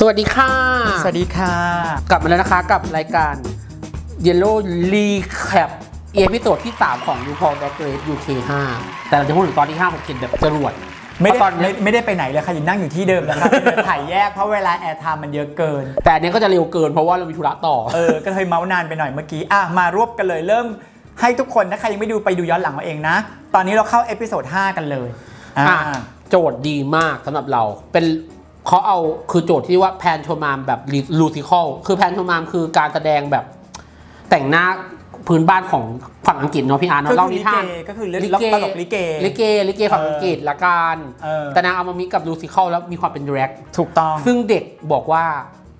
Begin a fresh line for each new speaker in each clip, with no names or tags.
สวัสดีค่ะ
สวัสดีค่ะ
กลับมาแล้วนะคะกับรายการ Yellow Recap เอพิโซดที่ 3 ของ RuPaul Drag Race UK 5 แต่เราจะพูดถึงตอนที่5 6 7แบบจรวด
ไม่ได้
เพราะตอนนี้
ไม่ไม่ได้ไปไหนเลยค่ะยังนั่งอยู่ที่เดิมนะคะถ่ายแยกเพราะเวลาแอร์ไทม์มันเยอะเกิน
แต่อันนี้ก็จะเร็วเกินเพราะว่าเรามีธุระต่อ
เออ ก็เลยเมาส์นานไปหน่อยเมื่อกี้ อะ มารวบกันเลยเริ่มให้ทุกคนถ้าใครยังไม่ดูไปดูย้อนหลังเอาเองนะ ตอนนี้เราเข้าเอพิโซด5กันเลย อ่า
อะโจทย์ดีมากสำหรับเราเป็น เขาเอาคือโจทย์ที่ว่าแพนโชมามแบบลูซิคอลคือแพนโชมามคือการแสดงแบบแต่งหน้าพื้นบ้านของฝั่งอังกฤษเนาะพี่อาร์ต
ก็
เนาะ
คื
เล่า
อ
นิ
ลิ
ทา
เก
น
ก็คือเล่นล็อกตลกลิเก
ลิเกลิเกฝั่งอังกฤษละกัน
เออ
แต่นางเอามามิกกับลูซิคอลแล้วมีความเป็นแร็ก
ถูกต้อง
ซึ่งเด็กบอกว่า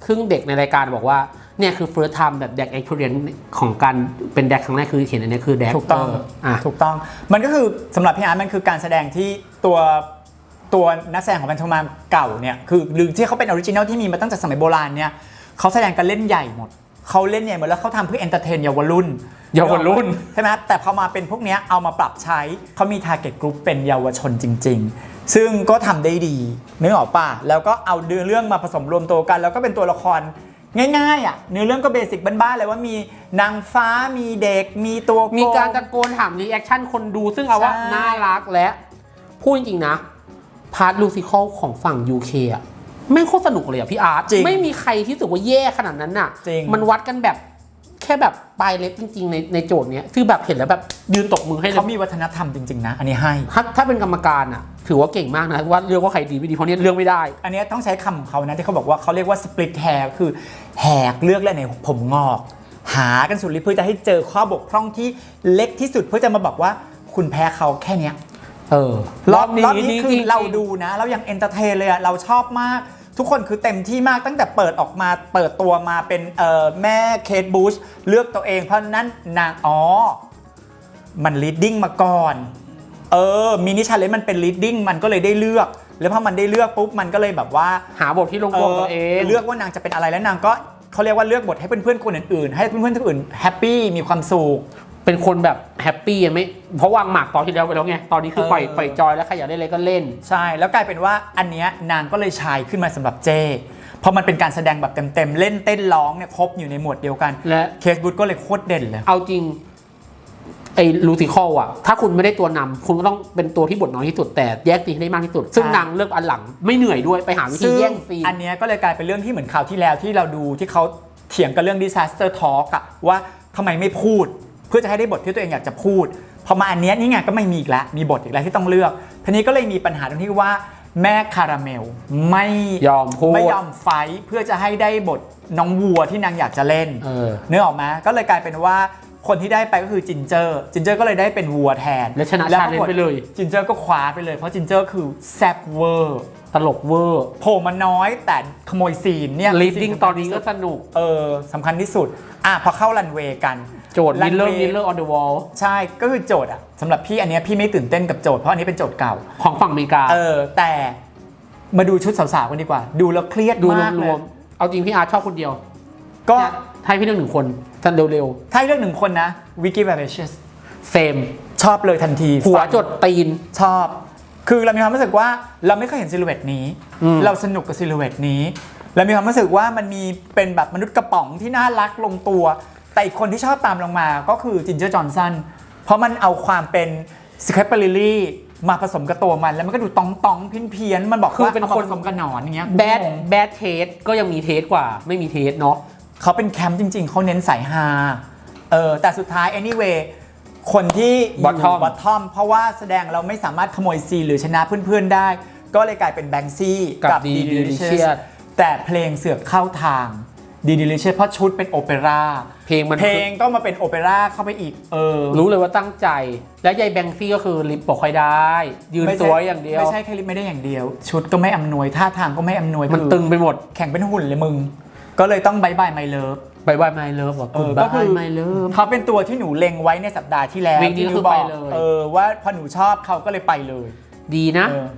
ซึ่งเด็กในรายการบอกว่าเนี่ยคือ first time แบบแดก experience ของการเป็นแดกครั้งแรกคือเห็นอันนี้คือแดก
ถูกต้อง
อะ
ถูกต้อง มันก็คือสำหรับพี่อาร์ตมันคือการแสดงที่ตัว ตัวนักแสดงของแพนโทมามเก่าเนี่ยคือหรือที่เขาเป็นออริจินัลที่มีมาตั้งแต่สมัยโบราณเนี่ยเขาแสดงกันเล่นใหญ่หมดเขาเล่นใหญ่หมดแล้วเขาทำเพื่อเอนเตอร์เทนเยาวรุ่น
เยาวรุ่น
ใช่ไหมแต่พอมาเป็นพวกเนี้ยเอามาปรับใช้เขามีทาร์เก็ตกลุ่มเป็นเยาวชนจริง ๆ ซึ่งก็ทำได้ดีนึกออกป่ะแล้วก็เอาเนื้อเรื่องมาผสมรวมตัวกัน แล้วก็เป็นตัวละครง่ายๆอะเนื้อเรื่องก็เบสิกบ้านๆเลยว่ามีนางฟ้ามีเด็กมีตัวโง
มีการตะโกนถามรีแอคชั่นคนดู ซึ่งเอาว่า
ใช่
น่ารักและพูดจริงๆนะ พาร์ทลูซิคอลของฝั่ง UK อะไม่งโคตรสนุกเลยอะพี่อาร์ต
จริง
ไม่มีใครที่รู้สึกว่าแย่ขนาดนั้นน่ะ
จริง
มันวัดกันแบบแค่แบบปลายเล็บจริง ๆ ในในโจทย์เนี้ยคือแบบเห็นแล้วแบบยืนตบมือให้เลย
เขามีวัฒนธรรมจริง ๆ นะ อันนี้ให้
ถ้าถ้าเป็นกรรมการอะ ถือว่าเก่งมากนะว่าเลือกว่าใครดีไม่ดีเพราะเนี้ยเลือกไม่ได้
อันนี้ต้องใช้คำของเขานะที่เขาบอกว่าเขาเรียกว่า split hair คือแหกเลือกแล้วในผมงอก หากันสุดฤทธิ์เพื่อจะให้เจอข้อบกพร่องที่เล็กที่สุดเพื่อจะมาบอกว่าคุณแพ้เขาแค่เนี้ย
เออ
รอบรอบนี้
นี่
คื
จ
อ
ริงๆ
เราดูนะ เรายังเอนเตอร์เทนเลยอะเราชอบมาก ทุกคนคือเต็มที่มากตั้งแต่เปิดออกมาเปิดตัวมาเป็นเอ่อแม่เคทบูชเลือกตัวเองเพราะนั้นนางอ๋อ มันลีดดิ้งมาก่อน เออมินิชาเลนมันเป็นลีดดิ้งมันก็เลยได้เลือก แล้วพอมันได้เลือกปุ๊บมันก็เลยแบบว่า
หาบทที่ลงตัวตัวเอง
เลือกว่านางจะเป็นอะไรแล้วนางก็เขาเรียกว่าเลือกบทให้เพื่อนๆคนอื่นๆ ให้เพื่อนๆคนอื่นแฮปปี้มีความสุข
เป็นคนแบบแฮปปี้ไม่เพราะวางหมากตอนที่แล้วไปแล้วไงตอนนี้คือ
เออ
ปล่อยปล่อยจอยแล้วใครอยากเล่นอะไรก็เล่น
ใช่แล้วกลายเป็นว่าอันเนี้ยนางก็เลยชายขึ้นมาสำหรับเจ้เพราะมันเป็นการแสดงแบบเต็มๆเล่นเต้นร้องเนี่ยครบอยู่ในหมวดเดียวกัน
และ
เคสบูธก็เลยโคตรเด่นเลย
เอาจริงไอ้ลูซิคอลอะถ้าคุณไม่ได้ตัวนำคุณก็ต้องเป็นตัวที่บทน้อยที่สุดแต่แยกซีนให้ได้มากที่สุด ซึ่ง
ใช่
นางเลือกอันหลังไม่เหนื่อยด้วยไปหาวิธี
ซึ่ง
แย่งซีน
อันเนี้ยก็เลยกลายเป็นเรื่องที่เหมือนคราวที่แล้วที่เราดูที่เขาเถียงกันเรื่อง disaster talk อะว่าทำไมไม่พูด เพื่อจะให้ได้บทที่ตัวเองอยากจะพูดพอมาอันเนี้ยนี่ไงก็ไม่มีอีกแล้วมีบทอีกแล้วที่ต้องเลือกทีนี้ก็เลยมีปัญหาตรงที่ว่าแม่คาราเมลไม่
ยอมพูด
ไม่ยอมไฟท์เพื่อจะให้ได้บทน้องวัวที่นางอยากจะเล่น
เออ
เนื้อออกไหมก็เลยกลายเป็นว่าคนที่ได้ไปก็คือจินเจอร์ จินเจอร์ก็เลยได้เป็นวัวแทน
และชนะ
ปรากฏ
challenge ไปเลย
จินเจอร์ก็คว้าไปเลย เพราะจินเจอร์คือแซบเวอร์
ตลกเวอร์
โผล่มาน้อยแต่ขโมยซีนเนี่ย
ลีดดิ้งตอนนี้ก็สนุก
เออสำคัญที่สุด อะพอเข้ารันเวย์กัน
โจทย์มิลเลอร์
runway
มิลเลอร์ออนเดอะวอล
ใช่ก็คือโจทย์อะสำหรับพี่อันเนี้ยพี่ไม่ตื่นเต้นกับโจทย์เพราะอันนี้เป็นโจทย์เก่า
ของฝั่งอเมริกา
เออ แต่มาดูชุดสาวๆกันดีกว่า ดูแล้วเครียด
ดู
มาก
ร
เล
วยมๆ เอาจริงพี่อาร์ตชอบคนเดียว
ก็
เนี่ยให้พี่เลือกหนึ่งคนทันเร็ว
ถ้าให้เลือกหนึ่งคนนะวิกกี้แวร์เชส
ๆเซม
ชอบเลยทันที
หัวจดตีน
ชอบ คือเรามีความรู้สึกว่าเราไม่เคยเห็นซิลูเอตนี้
อืม
เราสนุกกับซิลูเอตนี้เรามีความรู้สึกว่ามันมีเป็นแบบมนุษย์กระป๋องที่น่ารักลงตัว แต่อีกคนที่ชอบตามลงมาก็คือจินเจอร์จอห์นสันเพราะมันเอาความเป็นสครับเปอร์ลิลี่มาผสมกับตัวมันแล้วมันก็ดูตองตองๆเพี้ยนเพี้ยนๆมันบอก
คือ
ว่า
เป็น
อามา
คน
ผสมกับหนอนอย่างเงี้ย
แบด
งง
แบดเทสก็ยังมีเทสกว่าไม่มีเทสเนาะ
เขาเป็นแคมป์จริง ๆ เขาเน้นสายฮาเออแต่สุดท้าย anyway คนที่อยู่
Bottom
บอททอมเพราะว่าแสดงเราไม่สามารถขโมยซีนหรือชนะเพื่อนๆได้ ก็เลยกลายเป็นแบงซี่
กับ
ดี
D
ดิลิเชีย
Delicious
แต่เพลงเสือกเข้าทาง ดีดิลิเชียเพราะชุดเป็นโอเปร่า
เพลงมัน
เพลงก็มาเป็นโอเปร่าเข้าไปอีกเออ
รู้เลยว่าตั้งใจ และยายแบงซี่ก็คือลิปบอกใครได้ ยืน
ไม่ใช่
ตัวอย่างเดียว
ไม่ใช่แค่ลิปไม่ได้อย่างเดียว ชุดก็ไม่อำนวยท่าทางก็ไม่อำนวย
มัน
คือ
ตึงไปหมด
แข่งเป็นหุ่นเลยมึง ก็เลยต้องบายบายไมเลิฟ
บายบายไมเลิฟบอก
เออ
บา
ก็คื
ย
อ
ไมเลิฟ
เขาเป็นตัวที่หนูเล็งไว้ในสัปดาห์ที่แล้ว
วีคนี้
ที่ห
คือ
บอก
ไปเลย
เออว่าพอหนูชอบเขาก็เลยไปเลย
ดีนะ
เออ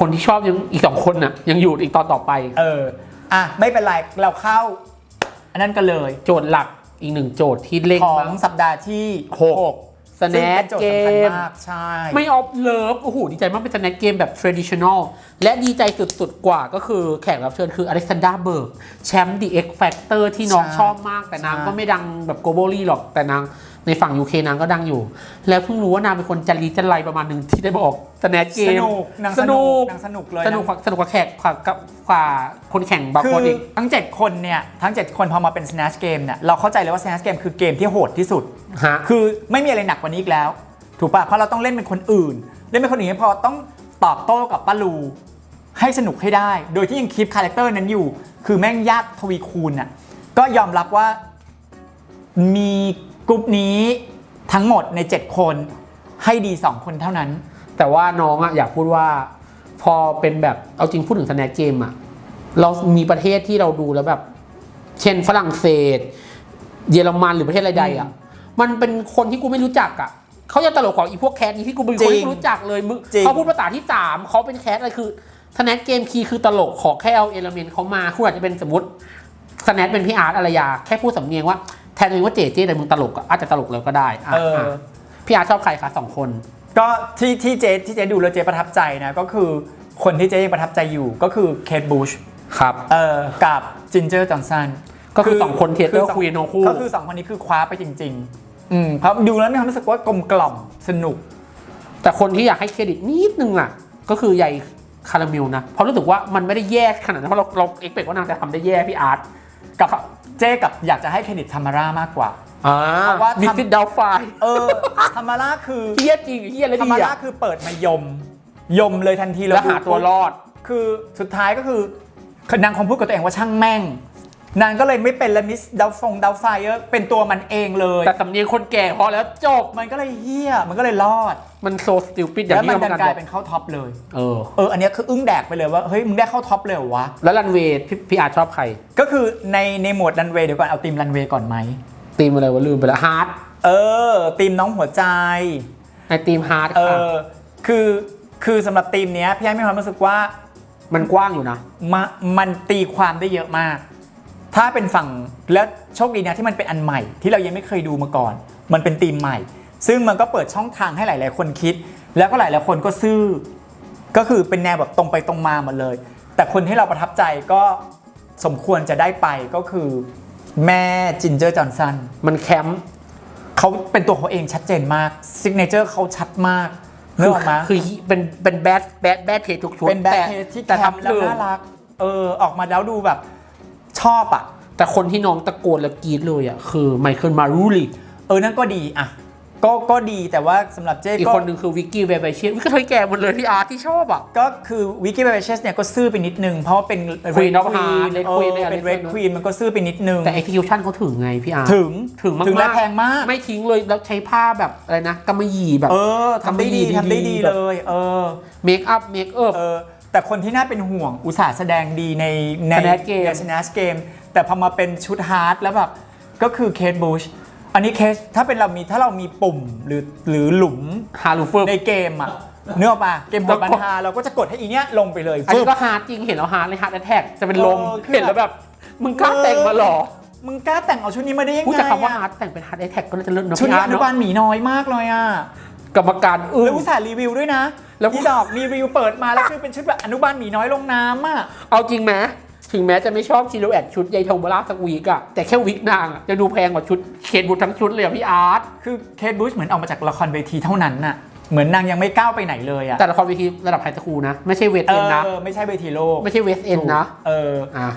คนที่ชอบยังอีกสองคนน่ะ ยังอยู่อีกตอนต่อไป
เออ อะไม่เป็นไรเราเข้าอันนั้นกันเลย
โจทย์หลักอีกหนึ่งโจทย์ที่เร่ง
ของ
มาก
สัปดาห์ที่
หก
หก
สแน
ซึ่ง
ท
เป็นโจท
เก
ย์สำคัญ
ม
มากใช่
ไม่ออฟเลิฟโอ้โหดีใจมากเป็นสแนทเกมแบบ traditional และดีใจสุดๆ กว่าก็คือแขกรับเชิญคืออเล็กซานดราเบิร์กแชมป์ The X Factor ที่น้อง
ใช่
ชอบมาก แต่นาง
ใช่
ก็ไม่ดังแบบ globally หรอกแต่นาง ในฝั่ง UK นางก็ดังอยู่ แล้วเพิ่งรู้ว่านางเป็นคนจันรีจันไรประมาณหนึ่งที่ได้บอกสแนทเก
ส
ม
นุกนาง
ส
ส
นุ
นุ
ก
กนางสนุกเลย
สนุกกว่าสนุกกว่าแขกกว่ากว่าคนแข่งบาง
คื
คน
อ
อีก
ทั้ง 7 คนเนี่ยทั้ง 7 คนพอมาเป็น Snatch Game เนี่ยเราเข้าใจเลยว่า Snatch Game คือเกมที่โหดที่สุด
ฮะ
คือไม่มีอะไรหนักกว่านี้อีกแล้ว ถูกปะเพราะเราต้องเล่นเป็นคนอื่น เล่นเป็นคนอื่นไม่พอต้องตอบโต้กับป้าลูให้สนุกให้ได้ โดยที่ยังคีปคาแรคเตอร์นั้นอยู่ คือแม่งยากทวีคูณน่ะก็ยอมรับว่ามี กลุ่มนี้ทั้งหมดใน 7 คนให้ดี 2 คนเท่านั้น
แต่ว่าน้องอะอยากพูดว่าพอเป็นแบบเอาจริงพูดถึงสแนทเกมอะเรามีประเทศที่เราดูแล้วแบบ เช่นฝรั่งเศส เยอรมันหรือประเทศใดๆอะมันเป็นคนที่กูไม่รู้จักอะเขาจะตลกกว่าอีพวกแคสนี้ที่กูเป็นคนที่กูรู้จักเลยมึง
จริง
เขาพูดภาษาที่สามเขาเป็นแคสอะไรคือสแนทเกมคีย์คือตลกขอแค่เอาเอลเมนต์เขามาคุณอาจจะเป็นสมมติสแนทเป็นพี่อาร์ตอารยาแค่พูดสำเนียงว่าแทนตัวเองว่าเจเจแต่มึงตลกอะอาจจะตลกแล้วก็ได้ะ
เออะ
พี่อาร์ตชอบใครคะสองคน
ก็ที่ที่เจที่เจดูแล้วเจประทับใจนะ ก็คือคนที่เจยังประทับใจอยู่ก็คือเคทบูช
ครับ
เอ่อกับจินเจอร์จอห์นสัน
ก็คือสองคน theater
สง
queen ทั้งคู่
ก็คือสองคนนี้คือคว้าไปจริง ๆ อืมเพราะดูแล้วมีความรู้สึกว่ากลมกล่อมสนุก
แต่คนที่อยากให้เครดิตนิดนึงอะ ก็คือใยคาราเมลนะเพราะรู้สึกว่ามันไม่ได้แย่ขนาดนั้นเพราะเราเราเอ็กเปกว่านางจะทำได้แย่พี่อาร์ต
กับ เจกับอยากจะให้เครดิตธรรมาร่ามากกว่า
อ่า
เพราะว่าทำ
ดิสิดาวไฟ
เออธรรมาร่าคือ
เฮียจริงเฮียแล้ว
ธร
ดี
รมาร่า
อะ
คือเปิดมายม ยมเลยทันที
แล้วหาตัวรอด
คือสุดท้ายก็คือคือนางคงพูดกับตัวเองว่าช่างแม่ง นางก็เลยไม่เป็นละมิสดาวฟงดาวไฟเออเป็นตัวมันเองเลย
แต่สำเนียงคนแก่พอแล้วจบ
มันก็เลยเฮี้ย มันก็เลยรอด
มันโซสติลปิดอย่า
แล้ว
ง
มั
ที่
นดั
เรา
น
กำลัง
กลา
บ
ย
อก
เป็นเข้าท็อปเลย
เออ
เออ อันเนี้ยคืออึ้งแดกไปเลยว่าเฮ้ยมึงได้เข้าท็อปเลยเหรอวะ
แล้วรันเวย์พี่พี่อาร์ตชอบใคร
ก็คือในในโหมดรันเวย์เดี๋ยวก่อนเอาทีมรันเวย์ก่อนไหม
ตีมอะไรวะลืมไปแล้วฮาร์ด
เออทีมน้องหัวใจ
ในตีมฮาร์ด
เอ
ค่ะ
อ คือคือสำหรับทีมเนี้ยพี่ไอ้มีความรู้สึกว่า
มันกว้างอยู่นะ
มามันตีความได้เยอะมาก ถ้าเป็นฝั่งแล้วโชคดีนะที่มันเป็นอันใหม่ ที่เรายังไม่เคยดูมาก่อน มันเป็นทีมใหม่ ซึ่งมันก็เปิดช่องทางให้หลาย ๆ คนคิด แล้วก็หลาย ๆ คนก็ซื่อ ก็คือเป็นแนวแบบตรงไปตรงมาหมดเลย แต่คนที่เราประทับใจก็สมควรจะได้ไปก็คือแม่จินเจอร์จอห์นสัน
มันแคมป์
เขาเป็นตัวเขาเองชัดเจนมากซิกเนเจอร์เขาชัดมากนึ
คื
ก
อ
ออกมา
คือเป็นเป็นแบดแบดแบดเพจทุกชุด
เป็นแบ็ค
แต่
เทสที่
แต่
แคม
ทำ
แล้ว
ถึง
น่ารักเออออกมาแล้วดูแบบ ชอบอะ
แต่คนที่น้องตะโกนแล้วกรีดเลยอะคือไมเคิลมารูลี
เออนั่นก็ดีอะก็ก็ดีแต่ว่าสำหรับเจ๊
อีก
ก็
คนหนึ่งคือวิกกี้เวเบเชียวิกกี้เทยแก่หมดเลยที่อาร์ตที่ชอบอะ
ก็คือวิกกี้เบเบเชสเนี่ยก็ซื่อไปนิดนึง เพราะว่าเป็น
Queen of
Red
Hearts Red
เอ
Queen
อ
ใน
เป็น
Red
Red
Queen
Queen มันก็ซื่อไปนิดนึง
แต่ execution เขาถึงไงพี่อาร์ต
ถึง
ถึงมากๆ
ถึงและแพงมาก
ไม่ทิ้งเลยแล้วใช้ผ้าแบบอะไรนะกำมะหยี่แบบ
เออทำได้ดี
ทำ
ทำ
ได้
ได้
ดี
ดี
แบบ
เลย เออ
เมคอัพเมคเอิบ
เออ แต่คนที่น่าเป็นห่วงอุตส่าห์แสดงดีในใน
Snatch Game
ใน Snatch Game แต่พอมาเป็นชุดฮาร์ดแล้วแบบก็คือเคทบูชอันนี้เคสถ้าเป็นเรามีถ้าเรามีปุ่มหรือหรือหลุม
ฮารูเฟิร์
ในเกมอะเนื้อออกมาเกมบทบันทาเราก็จะกดให้อีเนี้ยลงไปเลย
อันนี้
ฟึบ
ก็ฮาร์ดจริงเห็นแล้วฮาร์ดเลยฮาร์ดแท็กจะเป็นลม
เออคือ
เห็นแล้วแบบ มึงกล้าแต่งมาเหรอ
มึงกล้าแต่งเอาชุดนี้มาได้ยัง
พูด
ไง
จากคำว่า
อะ
ฮาร์ดแต่งเป็นฮาร์ดแท็กก็น่าจะเลิศเนอะ
ชุด
พี่
นี้
อาร์
อ
ต
นุ
เนาะ
บาลหมีน้อยมากเลยอะ
กรรมการอึ้
แล้ว
ง
อุตส่าห์รีวิวด้วยนะ
แล้ว
ที่ดอกมีรีวิวเปิดมาแล้วคือเป็นชุดแบบอนุบาลหมีน้อยลงน้ำอะ
เอาจริงไหมถึงแม้จะไม่ชอบชิโรแอดชุดยายโทมาราสักวีกอะแต่แค่วิกนางอะจะดูแพงกว่าชุดเคนบุตรทั้งชุดเลยอะพี่อาร์ต
คือเคทบูชเหมือนออกมาจากละครเวทีเท่านั้นน่ะ เหมือนนางยังไม่ก้าวไปไหนเลยอะ
แต่ละครเวทีระดับไฮสคูลนะ ไม่ใช่เวท
เอ
เอ็นนะ
อไม่ใช่เวทีโลก
ไม่ใช่เวสเอ็นนะ
เออ
อะ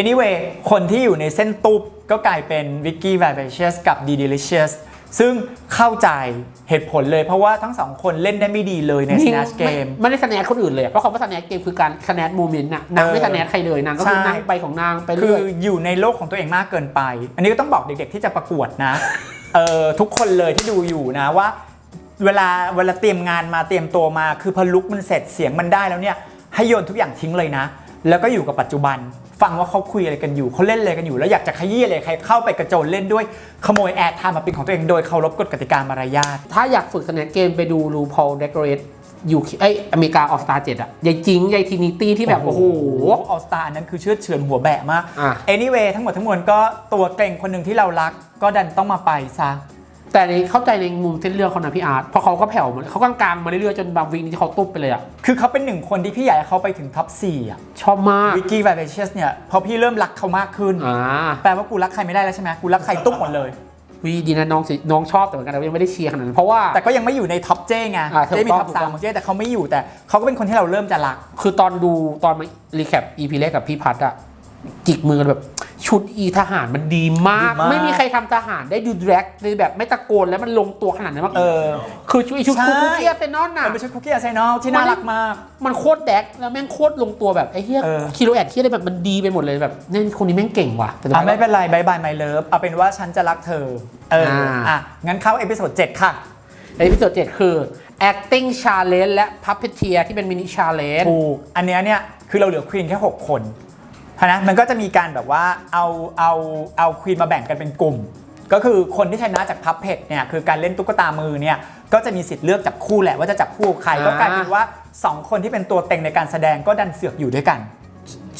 anyway คนที่อยู่ในเส้นตุบก็กลายเป็นวิกกี้ v ว v a c i o u s กับ d d e l i c i o u s ซึ่งเข้าใจเหตุผลเลยเพราะว่าทั้งสองคนเล่นได้ไม่ดีเลยใน Snatch
ไม่
Game
ไม่ได้สแนทคนอื่นเลยอะเพราะคำว่าสแนทเกมคือการสแนทโมเมนต์น่ะนางไม่
เออ
สแนทใครเลยนางก็คือ
ใช่
นางไปของนางไป
คื
เรื่
อ
อย
อยู่ในโลกของตัวเองมากเกินไป อันนี้ก็ต้องบอกเด็กๆที่จะประกวดนะเออทุกคนเลยที่ดูอยู่นะว่า เวลาเวลาเตรียมงานมาเตรียมตัวมา คือพอลุกมันเสร็จเสียงมันได้แล้วเนี่ยให้โยนทุกอย่างทิ้งเลยนะ แล้วก็อยู่กับปัจจุบัน ฟังว่าเขาคุยอะไรกันอยู่เขาเล่นอะไรกันอยู่ แล้วอยากจะขยี้อะไรใครเข้าไปกระโจนเล่นด้วยขโมยแอร์ไทม์มาเป็นของตัวเองโดยเคารพกฎกติกามารยาท
ถ้าอยากฝึกสแนทเกมไปดูรูพอลเดคอเรตอยู่ไอยอเมริกาออสตาเจ็ดอะยายจิงยายทินิตี้ที่แบบ โอ้โห
ออสตาอันนั้นคือเชื่อดเฉือนหัวแบะมาก
อะ
anyway ทั้งหมดทั้งมวลก็ตัวเก่งคนหนึ่งที่เรารัก ก็ดันต้องมาไปซะ
แต่ในเข้าใจในมุมเส้นเรื่องเขานะพี่อาร์ตเพราะเขาก็แผ่วมาเขากลางๆมาเรื่อยๆจนบางวีคที่เขาตุ๊บไปเลยอะ
คือเขาเป็นหนึ่งคนที่พี่อยากให้เขาไปถึงท็อป4อะ
ชอบมาก
วิกกี้ไวเบเชียสเนี่ยพอพี่เริ่มรักเขามากขึ้น
อ่า
แปลว่ากูรักใครไม่ได้แล้วใช่ไหมกูรักใครตุ๊บหมดเลย
วีดีนะน้องสิน้องชอบแต่เหมือนกันแต่ยังไม่ได้เชียร์ขนาดนั้นเพราะว่า
แต่ก็ยังไม่อยู่ในท็อปเจ้ไง
อ่าถูก
เจ้มี
ต้อง
ท็อป
ถูก
สา
ต้
ม
อง
ของเจ้แต่เขาไม่อยู่แต่เขาก็เป็นคนที่เราเริ่มจะรัก
คือตอนดูตอนมารีแคป EP แรกกับพี่พัดอะ จิกมือกันแบบชุดอีทหารมันดีมาก
ดีมาก
ไม่มีใครทำทหารได้ดูแดรกในแบบไม่ตะโกนแล้วมันลงตัวขนาดนั้นมาก
เออ
คือชุดชุด
ใช่
คุกกี้เซนอนน่ะ
มันเป็นชุดคุกกี้อาร์เซนอลที่น่ารักมาก
มันโคตรแดกแล้วแม่งโคตรลงตัวแบบไอ้เหี้ย
เออ
คิโลแอดที่อะไรแบบมันดีไปหมดเลยแบบเนี่ยคนนี้แม่งเก่งว่ะแต่สุด
อะ
ท้าย
ไม่เป็นไรบายบายไมเลิฟเอาเป็นว่าฉันจะรักเธอ เออ
อ่า
อะ งั้นเข้าเอพิโซด7ค่ะ
ในพิโซดเจ็ดคือ acting challenge และ puppeteer ที่เป็นมินิ challenge
ถูก อันเนี้ยเนี่ย คือเราเหลือควีนแค่ 6 คน นะมันก็จะมีการแบบว่าเอาเอาเอาควีนมาแบ่งกันเป็นกลุ่ม ก็คือคนที่ชนะจากพับเพจเนี่ยคือการเล่นตุ๊กตามือเนี่ยก็จะมีสิทธิ์เลือกจับคู่แหละว่าจะจับคู่กับใคร
อ่า
ก็กลายเป็นว่า 2 คนที่เป็นตัวเต็งในการแสดงก็ดันเสือกอยู่ด้วยกัน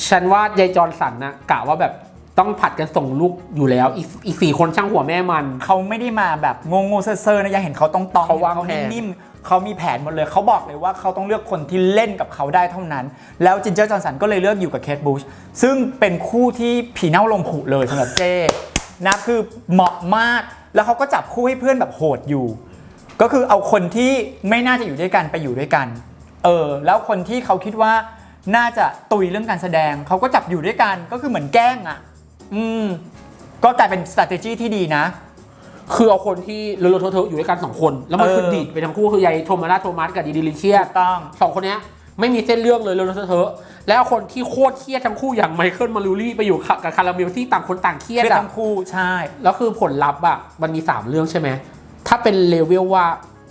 ฉันว่ายายจอร์นสันนะกะว่าแบบต้องผัดกันส่งลูกอยู่แล้ว อีกอีกสี่คนช่างหัวแม่มัน
เขาไม่ได้มาแบบงงๆเซ่อๆนะยังเห็นเขาต้องตอง
เขาวาง
เขา
แผน
นิ่มๆ เขามีแผนหมดเลยเขาบอกเลยว่าเขาต้องเลือกคนที่เล่นกับเขาได้เท่านั้น แล้วจินเจอร์จอห์นสันก็เลยเลือกอยู่กับเคทบูชซึ่งเป็นคู่ที่ผีเน่าลงผุเลยสำหรับเจ้นะคือเหมาะมากแล้วเขาก็จับคู่ให้เพื่อนแบบโหดอยู่ ก็คือเอาคนที่ไม่น่าจะอยู่ด้วยกันไปอยู่ด้วยกันเออแล้วคนที่เขาคิดว่าน่าจะตุยเรื่องการแสดง เขาก็จับอยู่ด้วยกันก็คือเหมือนแกล้งอะ อืม ก็กลายเป็น strategy ที่ดีนะ
คือเอาคนที่เลอะๆเทอะๆอยู่ด้วยกันสองคน แล้วมัน
เออ
คือดีดไปทั้งคู่คือยายโทมาราโทมัสกับดีดิลิเชีย
ถูกต้อง
สองคนเนี้ยไม่มีเส้นเรื่องเลยเลอะๆเทอะๆแล้วเอาคนที่โคตรเครียดทั้งคู่อย่างไมเคิลมารูลี่ไปอยู่กับคาราเมลที่ต่างคนต่างเครียด
เครียด
อะ
ทั้งคู่ใช่
แล้วคือผลลัพธ์อะมันมี 3 เรื่องใช่ไหมถ้าเป็นเลเวลว่า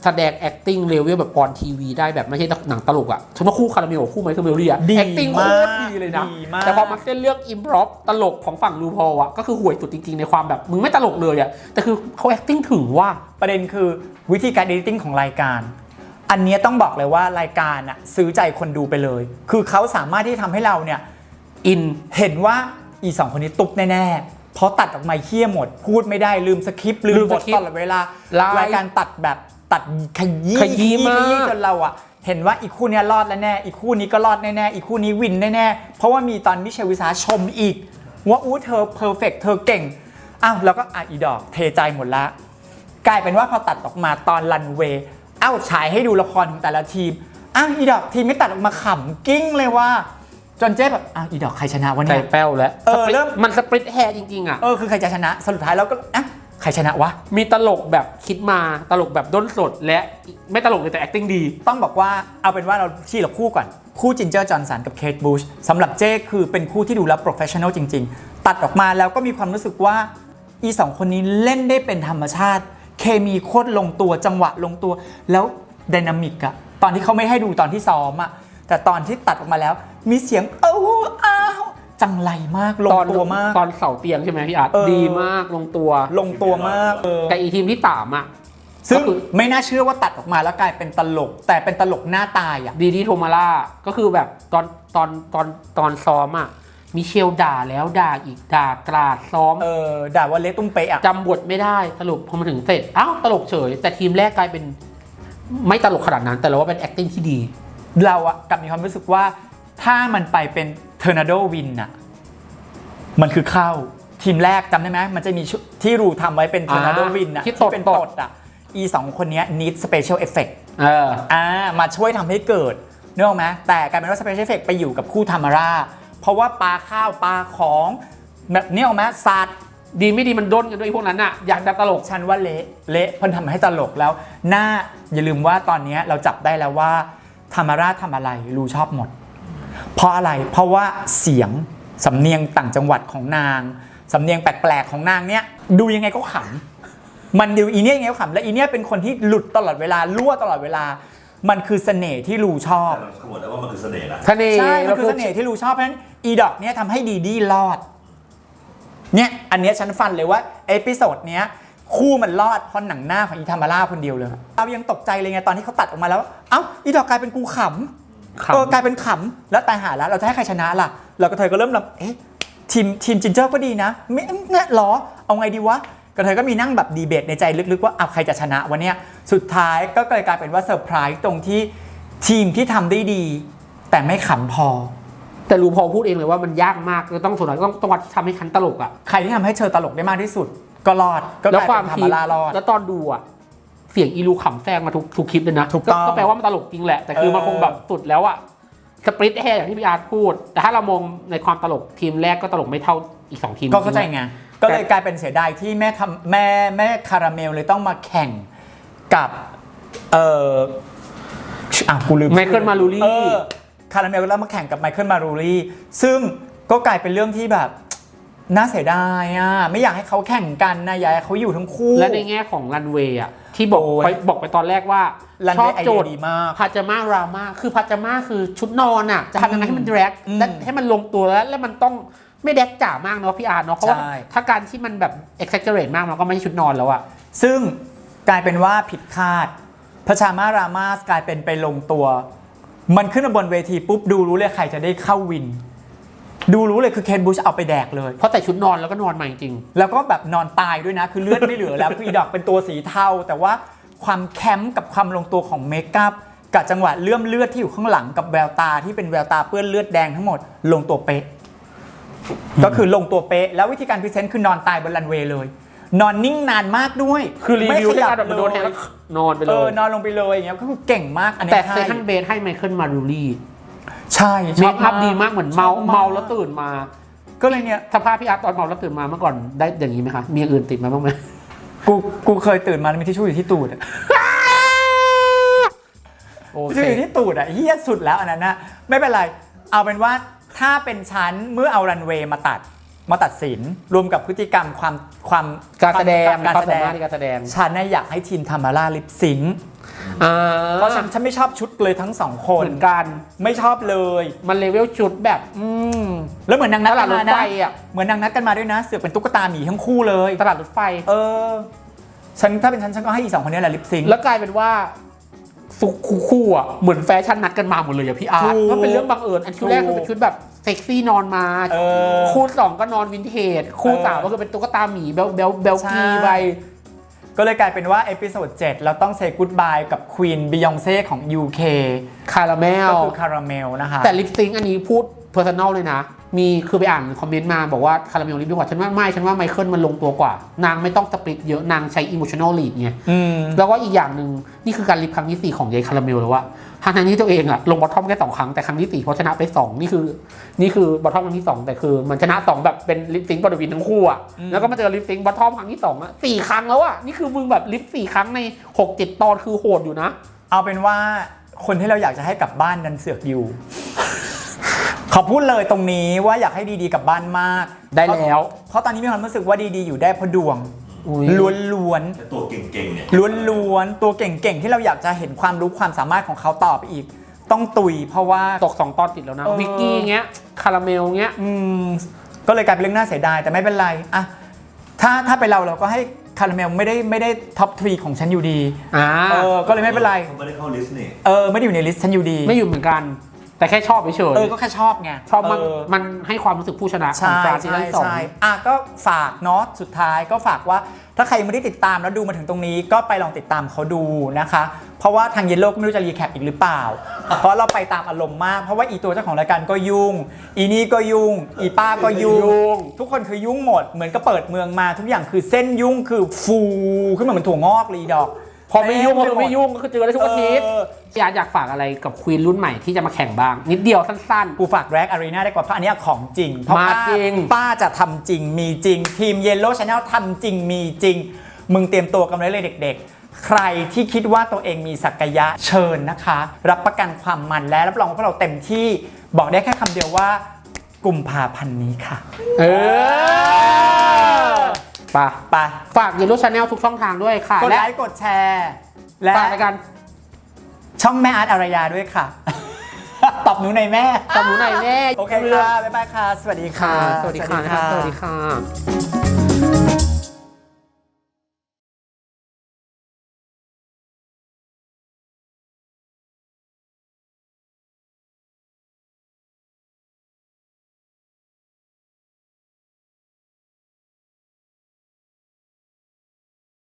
แสดง acting เลเวลแบบออนทีวีได้แบบไม่ใช่หนังตลกอะสมมติคู่คาราเมลกับคู่ไมเคิลเมลลี่อะ
ดี
acting โค
มาก
ตรดีเลยนะ
ดีมาก
แต่พอมาเส้นเรื่องอิมพรอตลกของฝั่งลูพอลอะก็คือห่วยสุดจริงๆ ในความแบบมึงไม่ตลกเลยอะแต่คือเขา acting ถึงว่า
ประเด็นคือวิธีการ editing ของรายการ อันเนี้ยต้องบอกเลยว่ารายการอะซื้อใจคนดูไปเลย คือเขาสามารถที่ทำให้เราเนี่ย
อิน
เห็นว่าอีสองคนนี้ตุกแน่ๆเพราะตัดออกมาเคี้ยหมด พูดไม่ได้ลืมสคริปต์ลื
ลื
ม
ม
บ
ส
ท
คริปต์
ตลอดเวลา
ไลฟ์
รายการตัดแบบ ตัดขยี้
ขยี้มาก
ขยี้จนเราอะเห็นว่าอีกคู่เนี้ยรอดแล้วแน่ อีกคู่นี้ก็รอดแน่ๆอีกคู่นี้วินแน่ๆเพราะว่ามีตอนมิเชลวิสาชมอีก ว่าอู้เธอเพอร์เฟกเธอเก่งอ้าวแล้วก็อะอีดอกเทใจหมดละ กลายเป็นว่าพอตัดออกมาตอนรันเวย์เอ้าฉายให้ดูละครของแต่ละทีมอ้าวอีดอกทีมไม่ตัดออกมาขำกิ้งเลยว่า จนเจ๊แบบอ้าวอีดอกใครชนะวะ
ใจ
เนี่ย
แป้วแล้ว
เออ
สปริต
เริ่ม
มันสปริตแฮร์จริงๆอะ
เออคือใครจะชนะสรุปท้ายแล้วก็อะ ใครชนะวะ
มีตลกแบบคิดมาตลกแบบด้นสดและไม่ตลกเลยแต่ acting ดี
ต้องบอกว่าเอาเป็นว่าเราชี้ละคู่ก่อน คู่จินเจอร์จอห์นสันกับเคทบูชสำหรับเจ้คือเป็นคู่ที่ดูแล้วโปรเฟชชั่นอลจริง ๆ ตัดออกมาแล้วก็มีความรู้สึกว่าอีสองคนนี้เล่นได้เป็นธรรมชาติ เคมีโคตรลงตัวจังหวะลงตัว แล้วดินามิกอะตอนที่เขาไม่ให้ดูตอนที่ซ้อมอะแต่ตอนที่ตัดออกมาแล้ว มีเสียงเอ้าอ้าว จังไรมาก ลง
ตอน
ตัวมาก
ตอนเสาเตียงใช่ไหมพี่อาร์ต
เออ
ดีมากลงตัว
ลงตัวมากเออ
แต่อีทีมที่สามอะ
ซึ่ง
ก็คือ
ไม่น่าเชื่อว่าตัดออกมาแล้วกลายเป็นตลก แต่เป็นตลกหน้าตายอะ
ดีดีโทมาร่าก็คือแบบตอนตอนตอนตอนซ้อมอะมิเชลด่าแล้วด่าอีกด่ากราดซ้อม
เออด่าว่าเละตุ้มเปะอะ
จำบทไม่ได้สรุปพอมาถึงเสร็จอ้าวตลกเฉย แต่ทีมแรกกลายเป็นไม่ตลกขนาดนั้น แต่เราว่าเป็น acting ที่ดี
เราอะกลับมีความรู้สึกว่าถ้ามันไปเป็นเท อร์นาโดวินอะมันคือเข้าทีมแรกจำได้ไหมมันจะมีชุดที่รูทำไว้เป็นเทอร์นาโด
อ่า
วินอะ
ที่ตด
เป็น
ต
ต
ด
ดอะอีสองคนเนี้ย need special effect
เออ
อ่ามาช่วยทำให้เกิดเนกออกไหมแต่กลายเป็นว่า special effect ไปอยู่กับคู่ธรรมาราเพราะว่าปลาข้าวปลาของแบบนี้ออกไหมศาสตร์
ดีไม่ดีมันด้นกันด้วยพวกนั้นอะ อยากจะตลก
ฉันว่าเละเละเพันทำให้ตลกแล้ว หน้าอย่าลืมว่าตอนเนี้ยเราจับได้แล้วว่าธรรมาราทำอะไรรู้ชอบหมด เพราะอะไรเพราะว่าเสียงสำเนียงต่างจังหวัดของนาง สำเนียงแปลกๆของนางเนี้ยดูยังไงก็ขำมันดูอีเนี่ยยังไงก็ขำและอีเนี่ยเป็นคนที่หลุดตลอดเวลารั่วตลอดเวลา มันคือเสน่ห์ที่รูชอบ
แต่เขาบอกได้ว่ามันคือเสน่ห์นะ
ทะเน
ใช่มันคือ
แล้ว
เสน่ห์ที่รูชอบเพราะฉะนั้นอีดอกเนี่ยทำให้ดีดีรอดเนี่ยอันเนี้ยฉันฟันเลยว่าเอพิโซดเนี้ยคู่มันรอดเพราะหนังหน้าของอีธรรมาราคนเดียวเลยเรายังตกใจเลยไงตอนที่เขาตัดออกมาแล้ว เอ้าอีดอกกลายเป็นกูขำ
ขำ
เออกลายเป็นขำแล้วตายหาแล้วเราจะให้ใครชนะล่ะ เราก็เธอก็เริ่มลำเอ๊ะทีมทีมจินเจอร์ก็ดีนะไม่เนี่ยหรอเอาไงดีวะกระเทยก็มีนั่งแบบดีเบตในใจลึกๆว่าเอาใครจะชนะวันเนี้ยสุดท้ายก็เลยกลายเป็นว่าเซอร์ไพรส์ตรงที่ทีมที่ทำได้ดี แต่ไม่ขำพอ
แต่รู้พอพูดเองเลยว่ามันยากมากจะต้องส่วนใหญ่ต้องต้องวัดทำให้คันตลกอะ
ใครที่ทำให้เชอตลกได้มากที่สุด ก็รอดก็
แล้ว
กลาย
ความ
เป็นธร
พี
รม
ค
รารอด
แล้วตอนดูอะ เสียงอีลูขำแซงมาทุกทุกคลิปเลยนะ
ถูกต้อง
ก็แปลว่ามันตลกจริงแหละ แต่คือ
เออ
มันคงแบบสุดแล้วอะสปริตแฮอย่างที่พี่อาร์ตพูด แต่ถ้าเรามองในความตลกทีมแรกก็ตลกไม่เท่าอีกสองทีม
ก็เข้าใจ
ริงๆ
ไงก็เลยกลายเป็นเสียดายที่แม่ทำแม่แม่คาราเมลเลยต้องมาแข่งกับเอออะกูลืม
ไมเคิลมารูลี่
เออคาราเมลก็ต้องมาแข่งกับไมเคิลมารูลี่ซึ่งก็กลายเป็นเรื่องที่แบบน่าเสียดายอะไม่อยากให้เขาแข่งกันนะอยากให้เขาอยู่ทั้งคู่
และในแง่ของรันเวย์อะ ที่บอก
โอ้ย
ไปบอกไปตอนแรกว่า
รัน
ชอ
เว
บ
ย์ไอ
โจ
เดีย
ทย์
ดีมาก
พาจามารามาคือพาจามาคือชุดนอนอะจะทำยังไงให้มันแดก
อืม
และให้มันลงตัวแล้ว แล้วมันต้องไม่แดกจ๋ามากเนาะพี่อาร์ตเนาะเพราะว่า
ใช่
ถ้าการที่มันแบบ exaggerate มากมันก็ไม่ใช่ชุดนอนแล้วอะ
ซึ่งกลายเป็นว่าผิดคาดพระชามารามาสกลายเป็นไปลงตัว มันขึ้นมาบนเวทีปุ๊บดูรู้เลยใครจะได้เข้าวิน ดูรู้เลยคือเคนบูชเอาไปแดกเลย
เพราะแต่ชุดนอนแล้วก็นอนมาจริง
แล้วก็แบบนอนตายด้วยนะ คือเลือดไม่เหลือแล้ว คืออีดอกเป็นตัวสีเทา แต่ว่าความแคมป์กับความลงตัวของเมคอัพกับจังหวะเลื่อมเลือดที่อยู่ข้างหลังกับแววตาที่เป็นแววตาเปื้อนเลือดแดงทั้งหมดลงตัวเป๊ะ ก็คือลงตัวเป๊ะ แล้ววิธีการพรีเซนต์คือนอนตายบนรันเวย์เลย นอนนิ่งนานมากด้วย
ๆคือรีวิว
ไม่
ที่
ขยั
อาร์ตแบบโดนแทงแล้วนอนไปเล
เออยนอนลงไปเลยอย่างเงี้ยก็คือเก่งมากอันนี้
แต่เซ
ใช่
คันเบสให้ไมเคิลมารูลี่
ใช่
เมคอัพดีมากเหมือนเมา
ชอบ
เมาแล้วตื่นมา
ก็เลยเนี่ย
ถ้าภาพพี่อาร์ตตอนเมาแล้วตื่นมาเมื่อก่อนได้อย่างนี้ไหมคะมีอย่างอื่นติดมาบ้างไหม
กูกูเคยตื่นมาแล้วมีทิชชู่อยู่ที่ตูดอะ
โอ
ทิช
เค
ชู่อยู่ที่ตูดอะเฮี้ยสุดแล้วอันนั้นนะไม่เป็นไร เอาเป็นว่าถ้าเป็นชั้นเมื่อเอารันเวย์มาตัดมาตัดสินรวมกับพฤติกรรมความความ
การแสดง
การ
ความ
แสด
สางมารถในการแสดง
ฉันน่ะอยากให้ทีมทามาร่าลิปซิงค์
อ่า
เพราะฉันฉันไม่ชอบชุดเลยทั้งสองคน
เหมือนกัน
ไม่ชอบเลย
มันเลเวลชุดแบบ
อืม แล้วเหมือนนางนั
ต
ด
ลา
กั
ด
น
ร
มา
ถ
นะ
ไฟอะ
เหมือนนางนัดกันมาด้วยนะ เสือกเป็นตุ๊กตาหมีทั้งคู่เลย
ตลาดรถไฟ
เออ ฉันถ้าเป็นฉันฉันก็ให้อีสองคนนี้แหละลิปซิงค์
แล้วกลายเป็นว่าสุคู่คู่อะเหมือนแฟชั่นนัดกันมาหมดเลยอะพี่อาร์ต
ถูก
ก็เป็นเรื่องบังเอิญอันชุดแรกคือเป็นชุดแบบเซ็กซี่นอนมา
เออ
คู่สองก็นอนวินเทจ คู่
เออ
สามก็คือเป็นตุ๊กตาหมีเบลเบลเบล
ใช่
กีไป
ก็เลยกลายเป็นว่าเอพิโซด7เราต้องเซ y g กู d บายกับควีนบิยองเซ่ของ UK
คาราเมล
ก็คือคาราเมลนะคะ
แต่ลิปซิงค์อันนี้พูดเพอร์ซันอลเลยนะ มีคือไปอ่านคอมเมนต์มาบอกว่าคาราเมลลิปดีกว่าฉันว่าไม่ฉันว่าไมเคิลมันลงตัวกว่า นางไม่ต้องสปริตเยอะนางใช้อิโมชันอลลีดไง
อืม
แล้วก็อีกอย่างหนึ่งนี่คือการลิฟต์ครั้งที่ 4 ของยายคาราเมลแล้วว่าทางทางที่ตัวเองอะลงบอททอมแค่สองครั้งแต่ครั้งที่สี่เพราะชนะไป2นี่คือ นี่คือบอททอมครั้งที่2แต่คือ มันชนะ2แบบเป็นลิฟต์ซิงค์บอดวินทั้งคู่อะ
อืม
แล้วก็มาเจอลิฟต์ซิงค์บอททอมครั้งที่2อะสี่ครั้งแล้วอะนี่คือมึงแบบลิฟต์สี่ครั้งใน6 7ตอนคือโหดอยู่นะ
เอาเป็นว่าคนที่เราอยากจะให้กลับบ้านดันเสือกอยู่ ขอพูดเลยตรงนี้ว่าอยากให้ดีๆกลับบ้านมาก
ได้แล้ว
เพราะตอนนี้มีความรู้สึกว่าดีๆอยู่ได้เพราะดวง
อุ๊ย
ล้วน
แต่ตัวเก่งๆเนี่ย
ๆล้วนๆตัวเก่งๆที่เราอยากจะเห็นความรู้ความสามารถของเขาต่อไปอีก ต้องตุยเพราะว่า
ตก2ตอนติดแล้วนะ
เออ
วิกกี้เงี้ย คาราเมลเงี้ย
อืมก็เลยกลายเป็นเรื่องน่าเสียดายแต่ไม่เป็นไรอะถ้าถ้าเป็นเราเราก็ให้คาราเมลไม่ได้ไม่ได้ท็อปทรีของฉันอยู่ดี
อ่า
เออก็เลยไม่เป็นไร
เขาไม่ได้เข้าลิสต์นี่
เออไม่ได้อยู่ในลิสต์ฉันอยู่ดี
ไม่อยู่เหมือนกัน แต่แค่ชอบเฉย
เออก็แค่ชอบไง
ชอบมัน
เมั
นให้ความรู้สึกผู้ชนะของ
ใช่
ฟรานซี
ใช่
ซั่นสอง
ใช่อะก็ฝากเนาะสุดท้ายก็ฝากว่าถ้าใครยังไม่ได้ติดตามแล้วดูมาถึงตรงนี้ ก็ไปลองติดตามเขาดูนะคะ เพราะว่าทางเยลโลก็ไม่รู้จะรีแคปอีกหรือเปล่า เพราะเราไปตามอารมณ์มาก เพราะว่าอีตัวเจ้าของรายการก็ยุ่ง อีนี่ก็ยุ่ง อีป้าก็ยุ่ง ทุกคนคือยุ่งหมด เหมือนก็เปิดเมืองมาทุกอย่างคือเส้นยุ่งคือฟูขึ้นมาเหมือนถั่วงอกเลยอีดอก
พอไม่ยุ่งก็คือไม่ยุ่งก็คือเจอได้ทุกอาทิตย์
เออ
พี่อาร์ตอยากฝากอะไรกับควีนรุ่นใหม่ที่จะมาแข่งบ้าง นิดเดียวสั้น
กูฝากแร็กอารีนาได้กว่าเพราะอันเนี้ยของจริงเพราะ
มา
ป้า
จริง
ป้าจะทำจริงมีจริง ทีมเยลโล่ชาแนลทำจริงมีจริง มึงเตรียมตัวกันไว้เลยเด็ก ๆ ใครที่คิดว่าตัวเองมีศักยะเชิญนะคะ รับประกันความมันและรับรองว่าพวกเราเต็มที่บอกได้แค่คำเดียวว่ากุมภาพันธ์นี้ค่ะ
ๆ เออ ไปะ
ไป
ฝากยูทูบชาแนลทุกช่องทางด้วยค่ะ
กด
และ
ไลค์กดแชร์ และ
ฝากรายการ
ช่องแม่อาร์ตอารยาด้วยค่ะ ตอบหนูในอยแม่
ตำหนูหน่อยแม่
โอเคค่ะ บ๊ายบายค่ะ สวัสดีค่ะ
ค่ะ สวัสดีค่ะนะครับสวัสดีค่ะ